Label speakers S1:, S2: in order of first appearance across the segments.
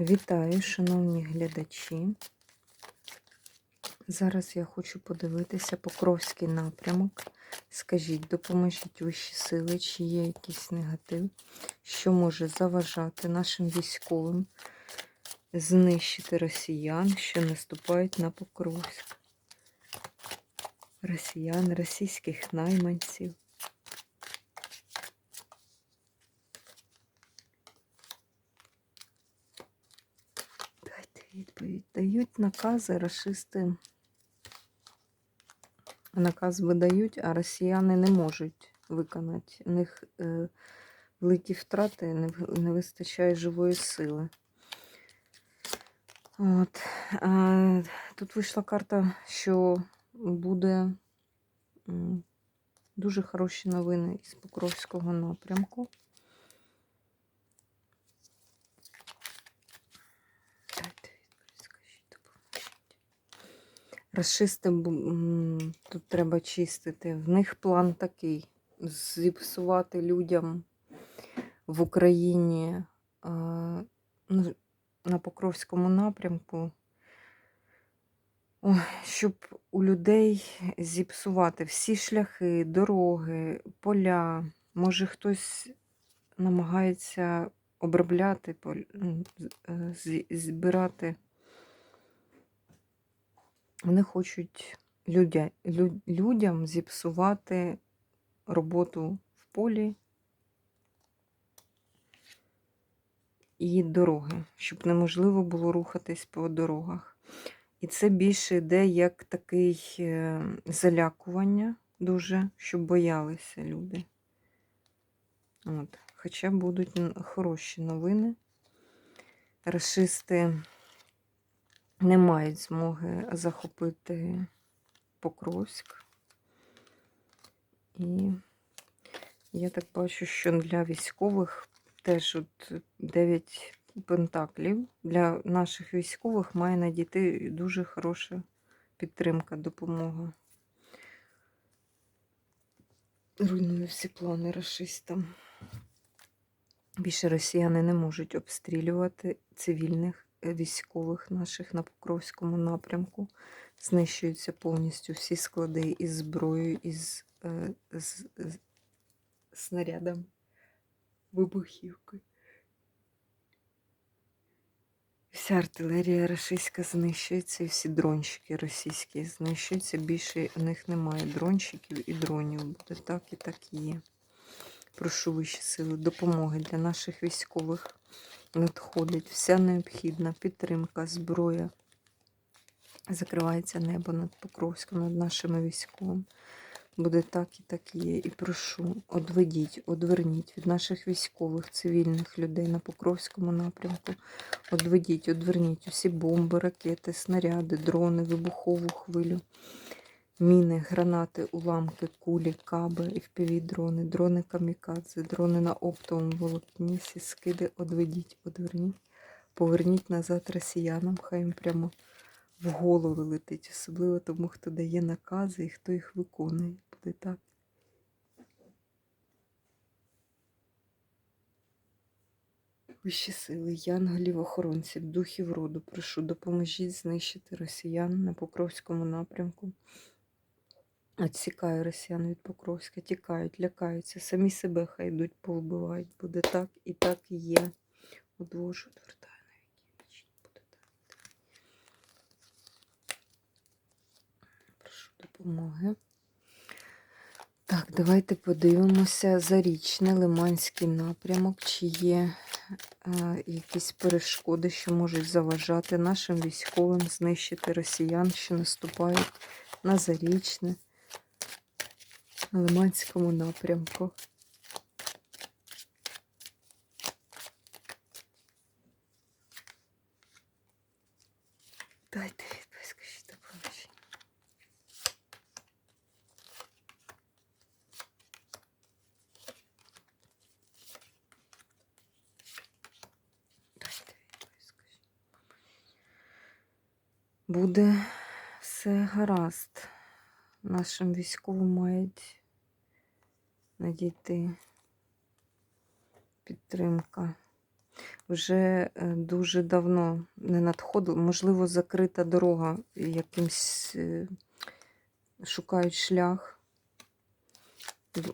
S1: Вітаю, шановні глядачі. Зараз я хочу подивитися Покровський напрямок. Скажіть, допоможіть вищі сили, чи є якийсь негатив, що може заважати нашим військовим знищити росіян, що наступають на Покровськ. Росіян, російських найманців. Дайте відповідь. Дають накази расисти. Наказ видають, а росіяни не можуть виконати. У них е, великі втрати, не, не вистачає живої сили. От. А, тут вийшла карта, що буде дуже хороші новини із Покровського напрямку. Дайте відповідь, скажіть, допоможіть. Расисти тут треба чистити. В них план такий: зіпсувати людям в Україні ну, на Покровському напрямку, щоб у людей зіпсувати всі шляхи, дороги, поля. Може, хтось намагається обробляти, е, збирати. Вони хочуть людя, лю- людям зіпсувати роботу в полі і дороги, щоб неможливо було рухатись по дорогах. І це більше йде як такий е, залякування дуже, щоб боялися люди. От. Хоча будуть хороші новини. Рашисти не мають змоги захопити Покровськ. І я так бачу, що для військових теж от 9 пентаклів. Для наших військових має надійти дуже хороша підтримка, допомога. Руйнує всі плани расистам. Більше росіяни не можуть обстрілювати цивільних військових наших на Покровському напрямку. Знищуються повністю всі склади із зброєю, із е, з, з снарядом, вибухівкою. Вся артилерія російська знищується, і всі дронщики російські знищуються. Більше у них немає дронщиків і дронів. Буде так і так є. Прошу вищі сили допомоги для наших військових. Надходить вся необхідна підтримка, зброя. Закривається небо над Покровськом, над нашими військовими. Буде так і так є. І прошу, одведіть, одверніть від наших військових, цивільних людей на Покровському напрямку. Одведіть, одверніть усі бомби, ракети, снаряди, дрони, вибухову хвилю, міни, гранати, уламки, кулі, каби, FPV-дрони, дрони камікадзе, дрони на оптовому волокні, всі скиди одведіть, одверніть, поверніть назад росіянам, хай їм прямо в голови летить, особливо тому, хто дає накази і хто їх виконує. Буде так. Вищі сили, янголів, охоронців, духів роду, прошу, допоможіть знищити росіян на Покровському напрямку. Отсікаю росіян від Покровська, тікають, лякаються, самі себе хай йдуть, повбивають. Буде так і так і є. Одвожу, відвертаю на віки. Буде так. Прошу допомоги. Так, давайте подивимося зарічний Лиманський напрямок, чи є е, якісь перешкоди, що можуть заважати нашим військовим знищити росіян, що наступають на зарічне на Лиманському напрямку. Дайте відповідь, скажіть допоможіть. Дайте відповідь, скажіть. Буде все гаразд. Нашим військовим мають надійти підтримка. вже е, дуже давно не надходило. Можливо, закрита дорога якимсь е, шукають шлях.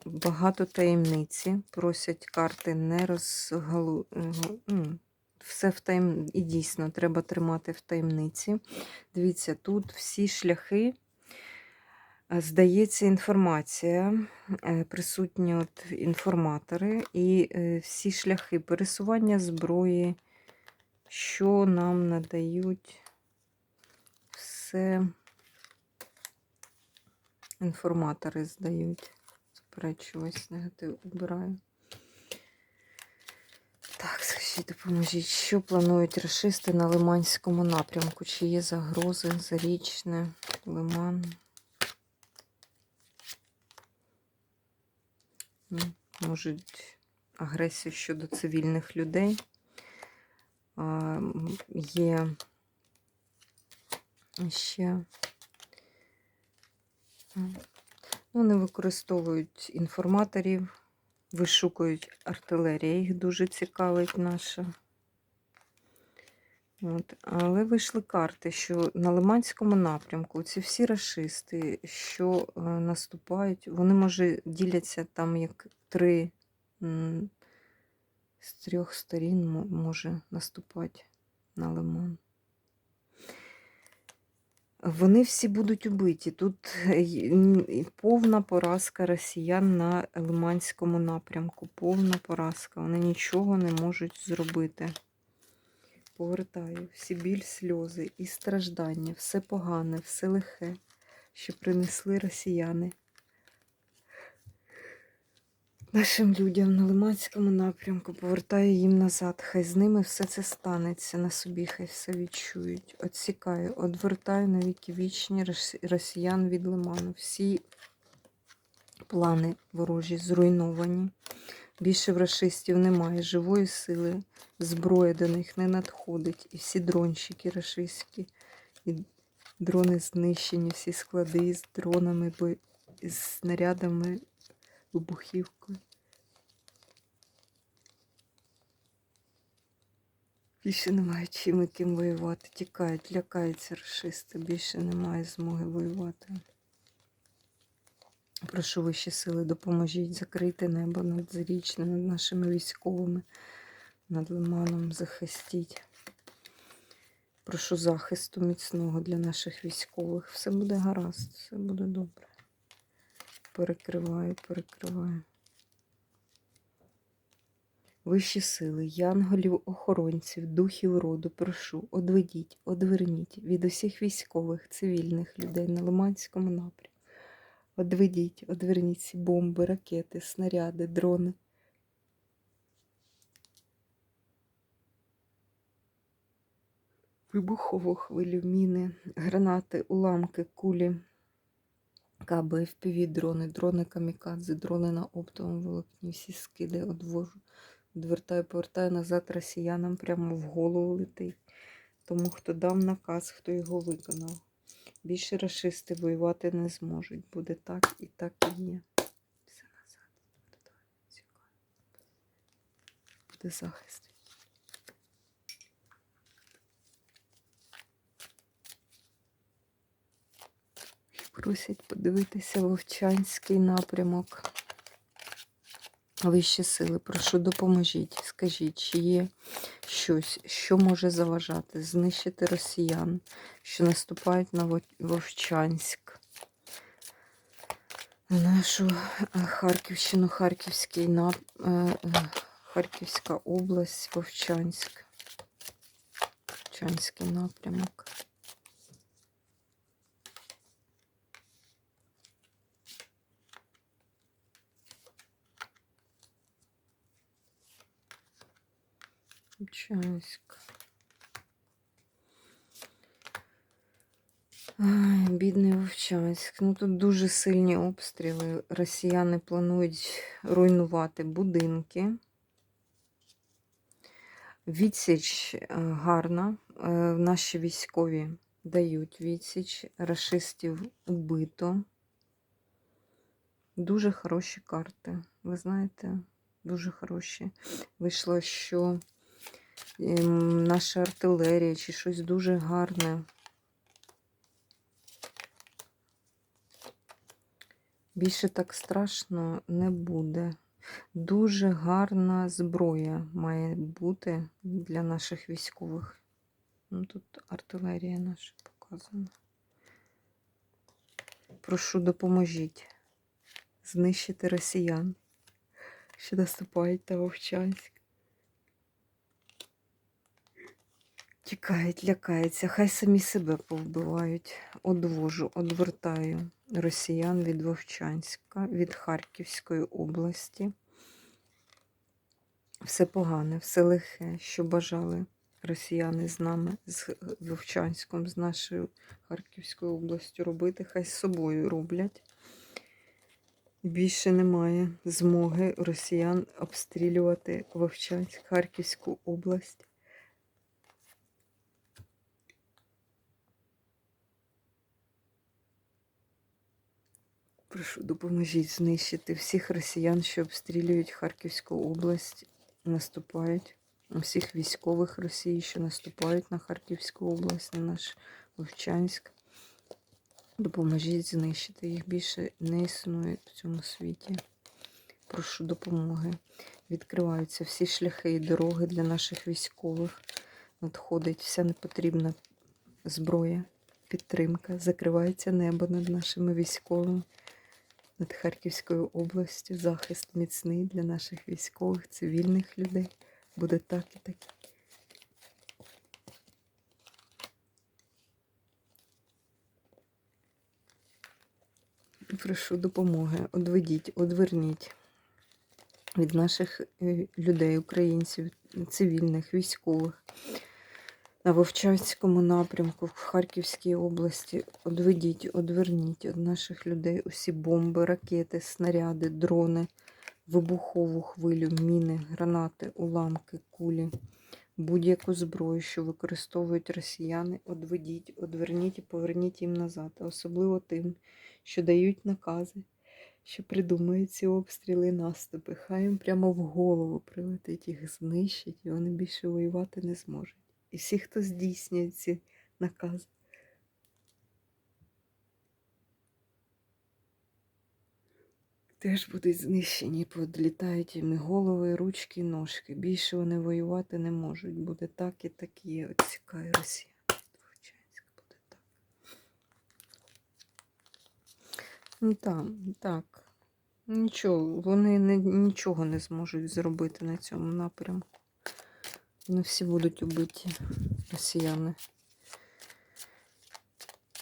S1: Багато таємниці. Просять карти не розгалу. е, м, Все в таєм... І дійсно треба тримати в таємниці. Дивіться, тут всі шляхи. Здається, інформація, е, присутні от інформатори і е, всі шляхи пересування зброї, що нам надають все інформатори здають. Заперечуюсь, негатив убираю. Так, скажіть, допоможіть, що планують расисти на Лиманському напрямку? Чи є загрози, Зарічне, Лиман? Можуть агресію щодо цивільних людей. Є ще ну, вони використовують інформаторів, вишукують артилерія, їх дуже цікавить наша. От. Але вийшли карти, що на Лиманському напрямку ці всі рашисти, що е, наступають, вони може діляться там як три з трьох сторін мо- може наступати на Лиман. Вони всі будуть убиті. Тут е, повна поразка росіян на Лиманському напрямку. Повна поразка. Вони нічого не можуть зробити. Повертаю всі біль, сльози і страждання, все погане, все лихе, що принесли росіяни. Нашим людям на Лиманському напрямку повертаю їм назад. Хай з ними все це станеться на собі, хай все відчують. Отсікаю, одвертаю на віки вічні росіян від лиману. Всі плани ворожі зруйновані. Більше в рашистів немає живої сили, зброя до них не надходить. І всі дронщики рашистські, і дрони знищені, всі склади з дронами, з снарядами, вибухівкою. Більше немає чим і ким воювати. Тікають, лякаються рашисти. Більше немає змоги воювати. Прошу вищі сили, допоможіть закрити небо над Зарічним, над нашими військовими, над лиманом захистіть. Прошу захисту міцного для наших військових. Все буде гаразд, все буде добре. Перекриваю, перекриваю. Вищі сили, янголів, охоронців, духів роду, прошу, одведіть, одверніть від усіх військових, цивільних людей на Лиманському напрямку. Одведіть, одверніть бомби, ракети, снаряди, дрони. Вибухову хвилю, міни, гранати, уламки, кулі, каби, FPV, дрони, дрони камікадзе, дрони на оптовому волокні, всі скиди одвожу. Відвертаю, повертаю назад росіянам прямо в голову летить. Тому хто дав наказ, хто його виконав. Більше расисти воювати не зможуть. Буде так і так і є. Все назад. Буде захист. Просять подивитися Вовчанський напрямок. Вищі сили, прошу, допоможіть. Скажіть, чи є щось, що може заважати, знищити росіян, що наступають на Вовчанськ, на нашу е, Харківщину, Харківський нап... е, е, Харківська область, Вовчанськ. Вовчанський напрямок. Вовчанськ. Ай, бідний Вовчанськ. Ну тут дуже сильні обстріли. Росіяни планують руйнувати будинки. Відсіч е, гарна. Е, Наші військові дають відсіч. Рашистів убито. Дуже хороші карти. Ви знаєте, дуже хороші. Вийшло, що наша артилерія, чи щось дуже гарне. Більше так страшно не буде. Дуже гарна зброя має бути для наших військових. Ну, тут артилерія наша показана. Прошу, допоможіть знищити росіян, що наступають на Вовчанськ. Тікають, лякаються, хай самі себе повбивають. Одвожу, одвертаю росіян від Вовчанська, від Харківської області. Все погане, все лихе, що бажали росіяни з нами, з Вовчанськом, з нашою Харківською областю робити, хай з собою роблять. Більше немає змоги росіян обстрілювати Вовчанськ, Харківську область. Прошу, допоможіть знищити всіх росіян, що обстрілюють Харківську область, наступають, всіх військових Росії, що наступають на Харківську область, на наш Вовчанськ. Допоможіть знищити. Їх більше не існує в цьому світі. Прошу допомоги. Відкриваються всі шляхи і дороги для наших військових. Надходить вся непотрібна зброя, підтримка. Закривається небо над нашими військовими над Харківською областю. Захист міцний для наших військових, цивільних людей. Буде так і так. Прошу допомоги. Одведіть, одверніть від наших е, людей, українців, цивільних, військових на Вовчанському напрямку в Харківській області. Одведіть, одверніть від наших людей усі бомби, ракети, снаряди, дрони, вибухову хвилю, міни, гранати, уламки, кулі, будь-яку зброю, що використовують росіяни, одведіть, одверніть і поверніть їм назад, особливо тим, що дають накази. Що придумають ці обстріли і наступи, хай їм прямо в голову прилетить, їх знищить, і вони більше воювати не зможуть і всі, хто здійснює ці накази. Теж будуть знищені, подлітають їм голови, ручки, ножки. Більше вони воювати не можуть. Буде так і так є. Оцікає Росія. Буде так. Ну так, так. Нічого, вони не, нічого не зможуть зробити на цьому напрямку. Вони всі будуть убиті росіяни.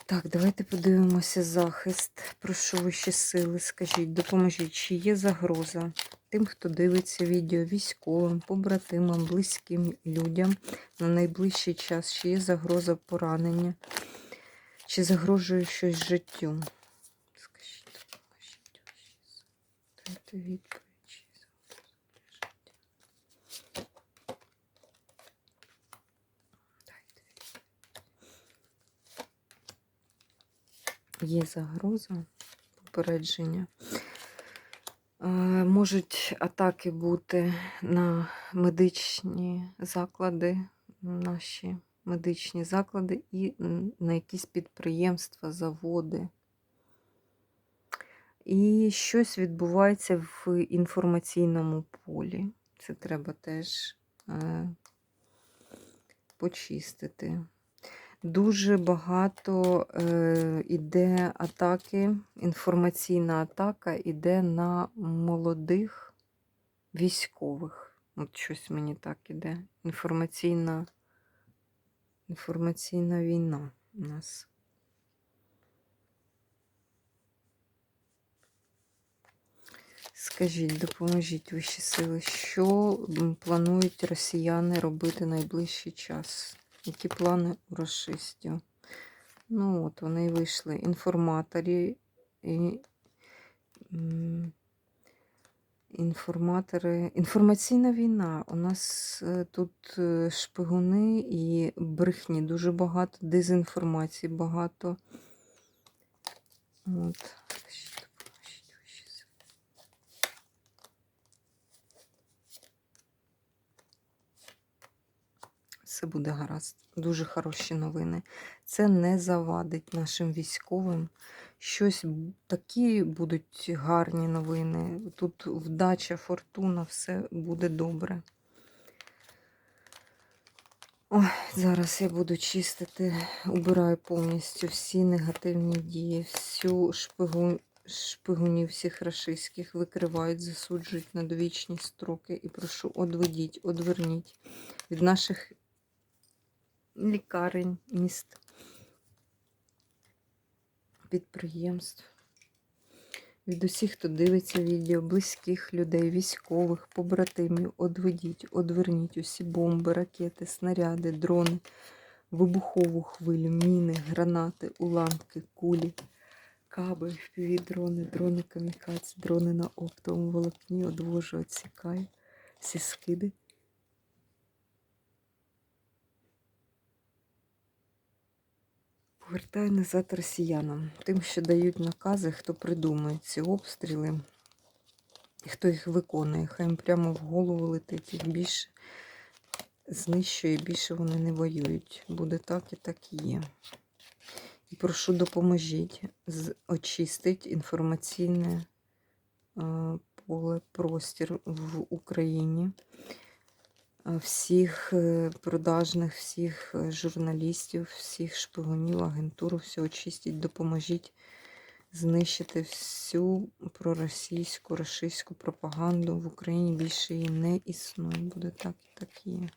S1: Так, давайте подивимося захист. Прошу вищі сили, скажіть, допоможіть, чи є загроза тим, хто дивиться відео військовим, побратимам, близьким людям на найближчий час, чи є загроза поранення, чи загрожує щось життю? Скажіть, допоможіть. Дайте відповідь. Є загроза попередження. Е, можуть атаки бути на медичні заклади, наші медичні заклади і на якісь підприємства, заводи. І щось відбувається в інформаційному полі. Це треба теж е, почистити. Дуже багато е, іде атаки, інформаційна атака іде на молодих військових. От щось мені так іде. Інформаційна, інформаційна війна у нас. Скажіть, допоможіть вищі сили, що планують росіяни робити найближчий час? Які плани у расистів? Ну, от вони вийшли. Інформаторі і інформатори. Інформаційна війна. У нас е, тут е, шпигуни і брехні дуже багато, дезінформації багато. От. Все буде гаразд. Дуже хороші новини. Це не завадить нашим військовим. Щось такі будуть гарні новини. Тут вдача, фортуна, все буде добре. Ой, зараз я буду чистити, убираю повністю всі негативні дії, всю шпигу, шпигунів всіх рашистських викривають, засуджують на довічні строки і прошу, одведіть, одверніть від наших лікарень, міст, підприємств, від усіх, хто дивиться відео, близьких людей, військових, побратимів, одведіть, одверніть усі бомби, ракети, снаряди, дрони, вибухову хвилю, міни, гранати, уламки, кулі, каби, впівдрони, дрони камікадзе, дрони на оптовому волокні, одвожу, відсікаю, всі скиди. Повертаю назад росіянам, тим, що дають накази, хто придумує ці обстріли, і хто їх виконує. Хай їм прямо в голову летить, їх більше знищує, більше вони не воюють. Буде так і так і є. І прошу допоможіть очистить інформаційне е, поле, простір в Україні. Всіх е, продажних, всіх е, журналістів, всіх шпигунів, агентуру, все очистіть, допоможіть знищити всю проросійську, рашистську пропаганду в Україні. Більше її не існує. Буде так і так є.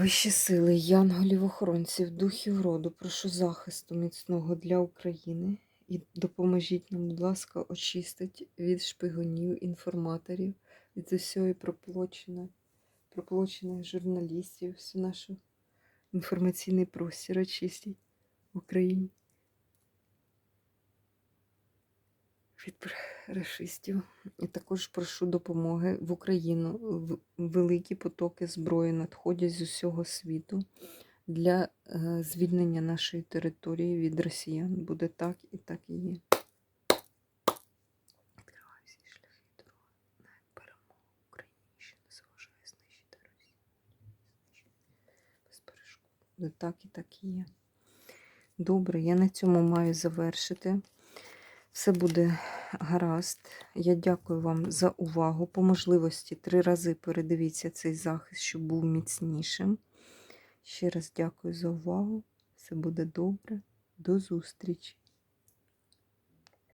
S1: Вищі сили, янголів, охоронців, духів роду, прошу захисту міцного для України і допоможіть нам, будь ласка, очистить від шпигунів, інформаторів, від усього проплочених, проплочених журналістів, всю нашу інформаційний простір очистіть в Україні. Від расистів. І також прошу допомоги в Україну. Великі потоки зброї надходять з усього світу для е, звільнення нашої території від росіян. Буде так і так і є. Так і так і є. Добре, я на цьому маю завершити. Все буде гаразд. Я дякую вам за увагу. По можливості три рази передивіться цей захист, щоб був міцнішим. Ще раз дякую за увагу. Все буде добре. До зустрічі!